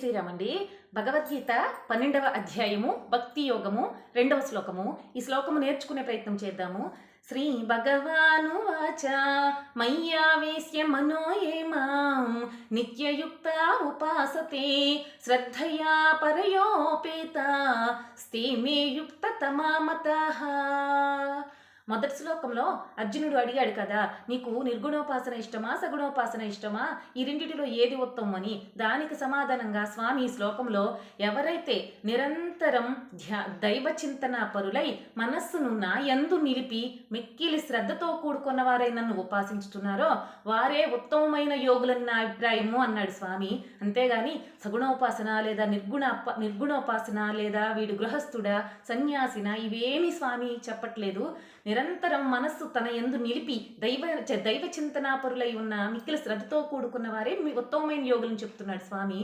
శ్రీరామండి. భగవద్గీత పన్నెండవ అధ్యాయము భక్తి యోగము రెండవ శ్లోకము. ఈ శ్లోకము నేర్చుకునే ప్రయత్నం చేద్దాము. శ్రీ భగవాను వాచ మయ్యావేశ్య మనో మాం నిత్యయుక్త ఉపాసతే శ్రద్ధయా పరయోపేత స్థిమే యుక్త తమామతః. మొదటి శ్లోకంలో అర్జునుడు అడిగాడు కదా నీకు నిర్గుణోపాసన ఇష్టమా సగుణోపాసన ఇష్టమా? ఈ రెండిటిలో ఏది ఉత్తమం అని దానికి సమాధానంగా స్వామి ఈ శ్లోకంలో ఎవరైతే నిరంతరం ధ్యా దైవ చింతన పరులై మనస్సును నా ఎందు నిలిపి మిక్కిలి శ్రద్ధతో కూడుకున్న వారై నన్ను ఉపాసించుతున్నారో వారే ఉత్తమమైన యోగులని నా అభిప్రాయము అన్నాడు స్వామి. అంతేగాని సగుణోపాసన లేదా నిర్గుణ నిర్గుణోపాసన లేదా వీడు గృహస్థుడా సన్యాసిన? ఇవేమి స్వామి చెప్పట్లేదు. నిరంతరం మనస్సు తన ఎందు నిలిపి దైవ దైవ చింతనాపరులై ఉన్న మిక్కిల శ్రద్ధతో కూడుకున్న వారే మీ ఉత్తమమైన యోగులను చెప్తున్నాడు స్వామి.